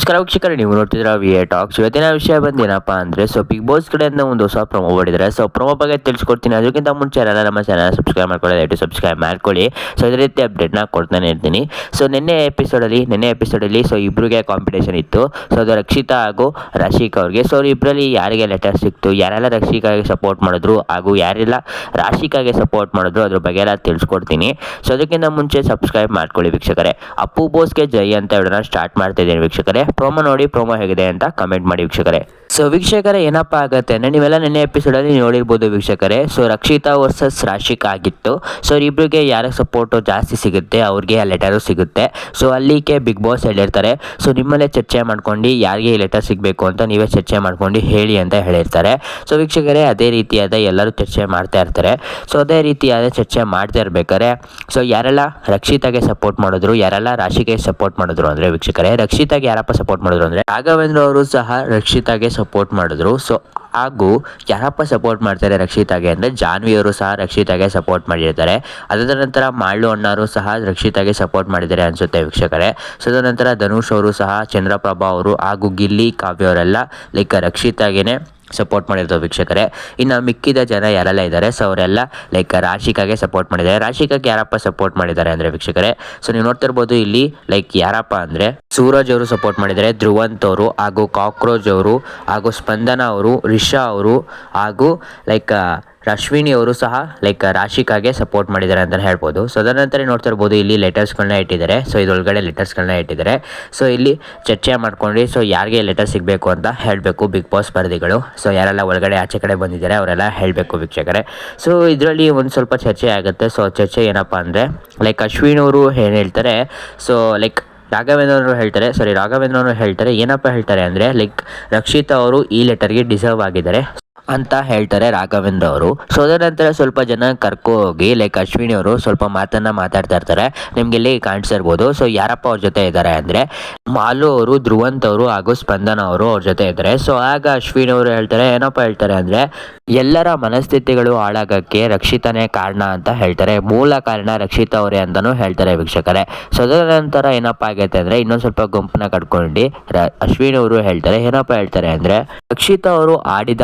ನಮಸ್ಕಾರ ವೀಕ್ಷಕರೇ, ನೀವು ನೋಡ್ತಿದ್ರ ವಿ ಎ ಟಾಕ್ಸ್ ಇವತ್ತಿನ ವಿಷಯ ಬಂದೇನಪ್ಪ ಅಂದರೆ ಸೊ ಬಿಗ್ ಬಾಸ್ ಕಡೆಯಿಂದ ಒಂದು ಹೊಸ ಪ್ರೊಮೋ ಮಾಡಿದ್ದಾರೆ. ಸೊ ಪ್ರೊಮೋ ಬಗ್ಗೆ ತಿಳಿಸ್ಕೊಡ್ತೀನಿ. ಅದಕ್ಕಿಂತ ಮುಂಚೆ ಎಲ್ಲ ನಮ್ಮ ಚಾನಲ್ ಸಬ್ಸ್ಕ್ರೈಬ್ ಮಾಡ್ಕೊಳ್ಳಿ, ದಯವಿಟ್ಟು ಸಬ್ಸ್ಕ್ರೈಬ್ ಮಾಡ್ಕೊಳ್ಳಿ. ಸೊ ಇದೇ ರೀತಿ ಅಪ್ಡೇಟ್ನ ಕೊಡ್ತಾನೆ ಇರ್ತೀನಿ. ಸೊ ನಿನ್ನೆ ಎಪಿಸೋಡಲ್ಲಿ ನಿನ್ನೆ ಎಪಿಸೋಡಲ್ಲಿ ಸೊ ಇಬ್ಬರಿಗೆ ಕಾಂಪಿಟೇಷನ್ ಇತ್ತು. ಸೊ ಅದು ರಕ್ಷಿತಾ ಹಾಗೂ ರಾಶಿಕಾ ಅವ್ರಿಗೆ. ಸೊ ಇಬ್ಬರಲ್ಲಿ ಯಾರಿಗೆ ಲೆಟರ್ ಸಿಕ್ತು, ಯಾರೆಲ್ಲ ರಕ್ಷಿಕಾಗೆ ಸಪೋರ್ಟ್ ಮಾಡಿದ್ರು ಹಾಗೂ ಯಾರೆಲ್ಲ ರಾಶಿಕಾಗೆ ಸಪೋರ್ಟ್ ಮಾಡಿದ್ರು, ಅದ್ರ ಬಗ್ಗೆ ಎಲ್ಲ ತಿಳಿಸ್ಕೊಡ್ತೀನಿ. ಸೊ ಅದಕ್ಕಿಂತ ಮುಂಚೆ ಸಬ್ಸ್ಕ್ರೈಬ್ ಮಾಡ್ಕೊಳ್ಳಿ ವೀಕ್ಷಕರೇ. ಅಪ್ಪು ಬೋಸ್ಗೆ ಜೈ ಅಂತ ಹೇಳೋಣ ಸ್ಟಾರ್ಟ್ ಮಾಡ್ತಾ ಇದ್ದೀನಿ ವೀಕ್ಷಕರೇ. ಪ್ರೋಮೋ ನೋಡಿ ಪ್ರೋಮೋ ಹೇಗಿದೆ ಅಂತ ಕಮೆಂಟ್ ಮಾಡಿ ವೀಕ್ಷಕರೇ. ಸೊ ವೀಕ್ಷಕರೇ, ಏನಪ್ಪ ಆಗುತ್ತೆ ಅಂದರೆ ನೀವೆಲ್ಲ ನಿನ್ನೆ ಎಪಿಸೋಡಲ್ಲಿ ನೋಡಿರ್ಬೋದು ವೀಕ್ಷಕರೇ. ಸೊ ರಕ್ಷಿತಾ ವರ್ಸಸ್ ರಾಶಿಕ್ ಆಗಿತ್ತು. ಸೊ ಇಬ್ಬರಿಗೆ ಯಾರ ಸಪೋರ್ಟು ಜಾಸ್ತಿ ಸಿಗುತ್ತೆ, ಅವ್ರಿಗೆ ಆ ಲೆಟರು ಸಿಗುತ್ತೆ. ಸೊ ಅಲ್ಲಿಗೆ ಬಿಗ್ ಬಾಸ್ ಹೇಳಿರ್ತಾರೆ. ಸೊ ನಿಮ್ಮಲ್ಲೇ ಚರ್ಚೆ ಮಾಡ್ಕೊಂಡು ಯಾರಿಗೆ ಈ ಲೆಟರ್ ಸಿಗಬೇಕು ಅಂತ ನೀವೇ ಚರ್ಚೆ ಮಾಡ್ಕೊಂಡು ಹೇಳಿ ಅಂತ ಹೇಳಿರ್ತಾರೆ. ಸೊ ವೀಕ್ಷಕರೇ, ಅದೇ ರೀತಿಯಾದ ಎಲ್ಲರೂ ಚರ್ಚೆ ಮಾಡ್ತಾ ಇರ್ತಾರೆ. ಸೊ ಅದೇ ರೀತಿಯಾದ ಚರ್ಚೆ ಮಾಡ್ತಾ ಇರ್ಬೇಕಾದ್ರೆ ಸೊ ಯಾರೆಲ್ಲ ರಕ್ಷಿತಾಗೆ ಸಪೋರ್ಟ್ ಮಾಡಿದ್ರು, ಯಾರೆಲ್ಲ ರಾಶಿಗೆ ಸಪೋರ್ಟ್ ಮಾಡಿದ್ರು ಅಂದರೆ ವೀಕ್ಷಕರೇ, ರಕ್ಷಿತಾಗೆ ಯಾರಪ್ಪ ಸಪೋರ್ಟ್ ಮಾಡಿದ್ರು ಅಂದರೆ ರಾಘವೇಂದ್ರ ಅವರು ಸಹ ರಕ್ಷಿತಾಗೆ ಸಪೋರ್ಟ್ ಮಾಡಿದ್ರು. ಸೊ ಹಾಗೂ ಯಾರಪ್ಪ ಸಪೋರ್ಟ್ ಮಾಡ್ತಾರೆ ರಕ್ಷಿತಾಗೆ ಅಂದರೆ ಜಾನ್ವಿ ಅವರು ಸಹ ರಕ್ಷಿತಾಗೆ ಸಪೋರ್ಟ್ ಮಾಡಿರ್ತಾರೆ. ಅದಾದ ನಂತರ ಮಾಳು ಅಣ್ಣವರು ಸಹ ರಕ್ಷಿತಾಗೆ ಸಪೋರ್ಟ್ ಮಾಡಿದ್ದಾರೆ ಅನಿಸುತ್ತೆ ವೀಕ್ಷಕರೇ. ಸೊ ಅದರ ನಂತರ ಧನುಷ್ ಅವರು ಸಹ ಚಂದ್ರಪ್ರಭಾ ಅವರು ಹಾಗೂ ಗಿಲ್ಲಿ ಕಾವ್ಯ ಅವರೆಲ್ಲ ಲೈಕ್ ರಕ್ಷಿತಾಗೇನೆ ಸಪೋರ್ಟ್ ಮಾಡಿರ್ತಾರೆ ವೀಕ್ಷಕರೇ. ಇನ್ನು ಮಿಕ್ಕಿದ ಜನ ಯಾರೆಲ್ಲ ಇದ್ದಾರೆ ಸೊ ಅವರೆಲ್ಲ ಲೈಕ್ ರಾಶಿಕಾಗೆ ಸಪೋರ್ಟ್ ಮಾಡಿದ್ದಾರೆ. ರಾಶಿಕಾಗೆ ಯಾರಪ್ಪ ಸಪೋರ್ಟ್ ಮಾಡಿದ್ದಾರೆ ಅಂದರೆ ವೀಕ್ಷಕರೇ ಸೊ ನೀವು ನೋಡ್ತಾ ಇರ್ಬೋದು ಇಲ್ಲಿ ಲೈಕ್ ಯಾರಪ್ಪ ಅಂದರೆ ಸೂರಜ್ ಅವರು ಸಪೋರ್ಟ್ ಮಾಡಿದ್ದಾರೆ, ಧ್ರುವಂತ್ ಅವರು, ಹಾಗೂ ಕಾಕ್ರೋಜ್ ಅವರು, ಹಾಗೂ ಸ್ಪಂದನ ಅವರು, ರಿಷಾ ಅವರು, ಹಾಗೂ ಲೈಕ್ ಅಶ್ವಿನಿ ಅವರು ಸಹ ಲೈಕ್ ರಾಶಿಕಾಗೆ ಸಪೋರ್ಟ್ ಮಾಡಿದ್ದಾರೆ ಅಂತಲೇ ಹೇಳ್ಬೋದು. ಸೊ ಅದರ ನೋಡ್ತಾ ಇರ್ಬೋದು, ಇಲ್ಲಿ ಲೆಟರ್ಸ್ಗಳನ್ನ ಇಟ್ಟಿದ್ದಾರೆ. ಸೊ ಇದರೊಳಗಡೆ ಲೆಟರ್ಸ್ಗಳನ್ನ ಇಟ್ಟಿದ್ದಾರೆ. ಸೊ ಇಲ್ಲಿ ಚರ್ಚೆ ಮಾಡ್ಕೊಂಡು ಸೊ ಯಾರಿಗೆ ಲೆಟರ್ ಸಿಗಬೇಕು ಅಂತ ಹೇಳಬೇಕು ಬಿಗ್ ಬಾಸ್ ಸ್ಪರ್ಧಿಗಳು. ಸೊ ಯಾರೆಲ್ಲ ಒಳಗಡೆ, ಆಚೆ ಕಡೆ ಬಂದಿದ್ದಾರೆ, ಅವರೆಲ್ಲ ಹೇಳಬೇಕು ವೀಕ್ಷಕರೇ. ಸೊ ಇದರಲ್ಲಿ ಒಂದು ಸ್ವಲ್ಪ ಚರ್ಚೆ ಆಗುತ್ತೆ. ಸೊ ಚರ್ಚೆ ಏನಪ್ಪ ಅಂದರೆ ಲೈಕ್ ಅಶ್ವಿನ್ ಅವರು ಏನು ಹೇಳ್ತಾರೆ? ಸೊ ಲೈಕ್ ರಾಘವೇಂದ್ರ ಅವರು ಹೇಳ್ತಾರೆ. ಸಾರಿ ರಾಘವೇಂದ್ರ ಅವರು ಹೇಳ್ತಾರೆ. ಏನಪ್ಪ ಹೇಳ್ತಾರೆ ಅಂದರೆ ಲೈಕ್ ರಕ್ಷಿತಾ ಅವರು ಈ ಲೆಟರ್ಗೆ ಡಿಸರ್ವ್ ಆಗಿದ್ದಾರೆ. ಅಂತ ಹೇಳ್ತಾರೆ ರಾಘವೇಂದ್ರ ಅವರು. ಸೊ ಅದರ ನಂತರ ಸ್ವಲ್ಪ ಜನ ಕರ್ಕೊ ಹೋಗಿ ಲೈಕ್ ಅಶ್ವಿನಿ ಅವರು ಸ್ವಲ್ಪ ಮಾತನ್ನ ಮಾತಾಡ್ತಾ ಇರ್ತಾರೆ. ನಿಮ್ಗೆ ಇಲ್ಲಿ ಕಾಣಿಸಿರ್ಬೋದು. ಸೊ ಯಾರಪ್ಪ ಅವ್ರ ಜೊತೆ ಇದ್ದಾರೆ ಅಂದ್ರೆ, ಮಾಲು ಅವರು, ಧ್ರುವಂತ್ ಅವರು ಹಾಗೂ ಸ್ಪಂದನ ಅವರು ಅವ್ರ ಜೊತೆ ಇದ್ದಾರೆ ಸೊ ಆಗ ಅಶ್ವಿನಿ ಅವರು ಹೇಳ್ತಾರೆ, ಏನಪ್ಪ ಹೇಳ್ತಾರೆ ಅಂದ್ರೆ, ಎಲ್ಲರ ಮನಸ್ಥಿತಿಗಳು ಹಾಳಾಗಕ್ಕೆ ರಕ್ಷಿತನೇ ಕಾರಣ ಅಂತ ಹೇಳ್ತಾರೆ. ಮೂಲ ಕಾರಣ ರಕ್ಷಿತ ಅವರೇ ಅಂತಲೂ ಹೇಳ್ತಾರೆ ವೀಕ್ಷಕರೇ. ಸೊ ಅದರ ನಂತರ ಏನಪ್ಪ ಆಗೈತೆ ಅಂದ್ರೆ, ಇನ್ನೊಂದು ಸ್ವಲ್ಪ ಗುಂಪನ್ನ ಕಟ್ಕೊಂಡು ಅಶ್ವಿನಿ ಅವರು ಹೇಳ್ತಾರೆ, ಏನಪ್ಪ ಹೇಳ್ತಾರೆ ಅಂದ್ರೆ, ರಕ್ಷಿತ ಅವರು ಆಡಿದ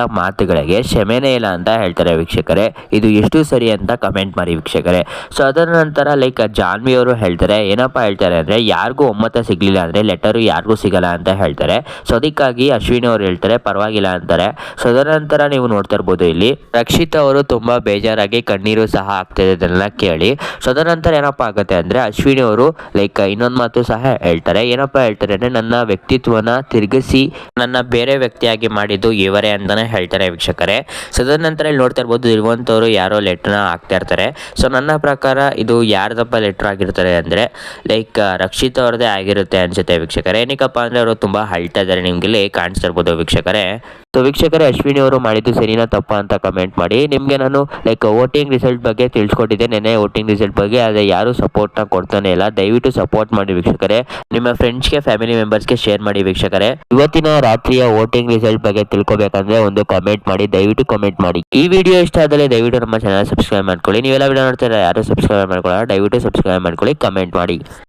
ಮಾತುಗಳಿಗೆ ಕ್ಷಮೆನೇ ಇಲ್ಲ ಅಂತ ಹೇಳ್ತಾರೆ ವೀಕ್ಷಕರೇ. ಇದು ಎಷ್ಟು ಸರಿ ಅಂತ ಕಮೆಂಟ್ ಮಾಡಿ ವೀಕ್ಷಕರೇ. ಸೊ ಅದರ ನಂತರ ಲೈಕ್ ಜಾನ್ವಿ ಅವರು ಹೇಳ್ತಾರೆ, ಏನಪ್ಪ ಹೇಳ್ತಾರೆ ಅಂದರೆ, ಯಾರಿಗೂ ಒಮ್ಮತ ಸಿಗಲಿಲ್ಲ ಅಂದರೆ ಲೆಟರು ಯಾರಿಗೂ ಸಿಗಲ್ಲ ಅಂತ ಹೇಳ್ತಾರೆ. ಸೊ ಅದಕ್ಕಾಗಿ ಅಶ್ವಿನಿ ಅವರು ಹೇಳ್ತಾರೆ, ಪರವಾಗಿಲ್ಲ ಅಂತಾರೆ. ಸೊ ಅದರ ನಂತರ ನೀವು ನೋಡ್ತಾ ಇರ್ಬೋದು ಇಲ್ಲಿ, ರಕ್ಷಿತ್ ಅವರು ತುಂಬ ಬೇಜಾರಾಗಿ ಕಣ್ಣೀರು ಸಹ ಆಗ್ತಿದೆ ಅದನ್ನೆಲ್ಲ ಕೇಳಿ. ಸೊ ಅದರ ನಂತರ ಏನಪ್ಪ ಆಗುತ್ತೆ ಅಂದರೆ, ಅಶ್ವಿನಿ ಅವರು ಲೈಕ್ ಇನ್ನೊಂದು ಮಾತು ಸಹ ಹೇಳ್ತಾರೆ. ಏನಪ್ಪ ಹೇಳ್ತಾರೆ ಅಂದರೆ, ನನ್ನ ವ್ಯಕ್ತಿತ್ವನ ತಿರುಗಿಸಿ, ನನ್ನ ಬೇರೆ ವ್ಯಕ್ತಿಯಾಗಿ ಮಾಡಿದ್ದು ಇವರೇ ಅಂತಲೇ ಹೇಳ್ತಾರೆ ವೀಕ್ಷಕರೇ. ಸೊ ನಂತರ ಇಲ್ಲಿ ನೋಡ್ತಾ ಇರ್ಬೋದು ಇರುವಂಥವ್ರು ಯಾರೋ ಲೆಟ್ರನ್ನ ಹಾಕ್ತಾ ಇರ್ತಾರೆ. ಸೊ ನನ್ನ ಪ್ರಕಾರ ಇದು ಯಾರ್ದಪ್ಪ ಲೆಟ್ರ್ ಆಗಿರ್ತಾರೆ ಅಂದರೆ ಲೈಕ್ ರಕ್ಷಿತ್ ಅವ್ರದ್ದೇ ಆಗಿರುತ್ತೆ ಅನ್ಸುತ್ತೆ ವೀಕ್ಷಕರೇ. ಏನಕ್ಕಪ್ಪ ಅಂದರೆ, ಅವರು ತುಂಬ ಅಳ್ತಾ ಇದ್ದಾರೆ ನಿಮ್ಗೆ ಇಲ್ಲಿ ಕಾಣಿಸ್ತಾ ಇರ್ಬೋದು ವೀಕ್ಷಕರೇ. ಸೊ ವೀಕ್ಷಕರೇ, ಅಶ್ವಿನಿ ಅವರು ಮಾಡಿದ್ದು ಸರಿನಾ ತಪ್ಪ ಅಂತ ಕಮೆಂಟ್ ಮಾಡಿ. ನಿಮಗೆ ನಾನು ಲೈಕ್ ವೋಟಿಂಗ್ ರಿಸಲ್ಟ್ ಬಗ್ಗೆ ತಿಳಿಸ್ಕೊಟ್ಟಿದ್ದೆ ನೆನೆ ವೋಟಿಂಗ್ ರಿಸಲ್ಟ್ ಬಗ್ಗೆ, ಆದರೆ ಯಾರೂ ಸಪೋರ್ಟ್ನ ಕೊಡ್ತಾನೆ ಇಲ್ಲ. ದಯವಿಟ್ಟು ಸಪೋರ್ಟ್ ಮಾಡಿ ವೀಕ್ಷಕರೇ. ನಿಮ್ಮ ಫ್ರೆಂಡ್ಸ್ಗೆ ಫ್ಯಾಮಿಲಿ ಮೆಂಬರ್ಸ್ಗೆ ಶೇರ್ ಮಾಡಿ ವೀಕ್ಷಕರೇ. ಇವತ್ತಿನ ರಾತ್ರಿಯ ವೋಟಿಂಗ್ ರಿಸಲ್ಟ್ ಬಗ್ಗೆ ತಿಳ್ಕೊಬೇಕಂದ್ರೆ ಒಂದು ಕಮೆಂಟ್ ಮಾಡಿ, ದಯವಿಟ್ಟು ಕಮೆಂಟ್ ಮಾಡಿ. ಈ ವಿಡಿಯೋ ಇಷ್ಟ ಆದರೆ ದಯವಿಟ್ಟು ನಮ್ಮ ಚಾನಲ್ ಸಬ್ಸ್ಕ್ರೈಬ್ ಮಾಡ್ಕೊಳ್ಳಿ. ನೀವೆಲ್ಲ ವಿಡಿಯೋ ನೋಡ್ತಾರೆ ಯಾರು ಸಬ್ಸ್ಕ್ರೈಬ್ ಮಾಡ್ಕೊಳ್ಳೋಣ ದಯವಿಟ್ಟು ಸಬ್ಸ್ಕ್ರೈಬ್ ಮಾಡ್ಕೊಳ್ಳಿ ಕಮೆಂಟ್ ಮಾಡಿ.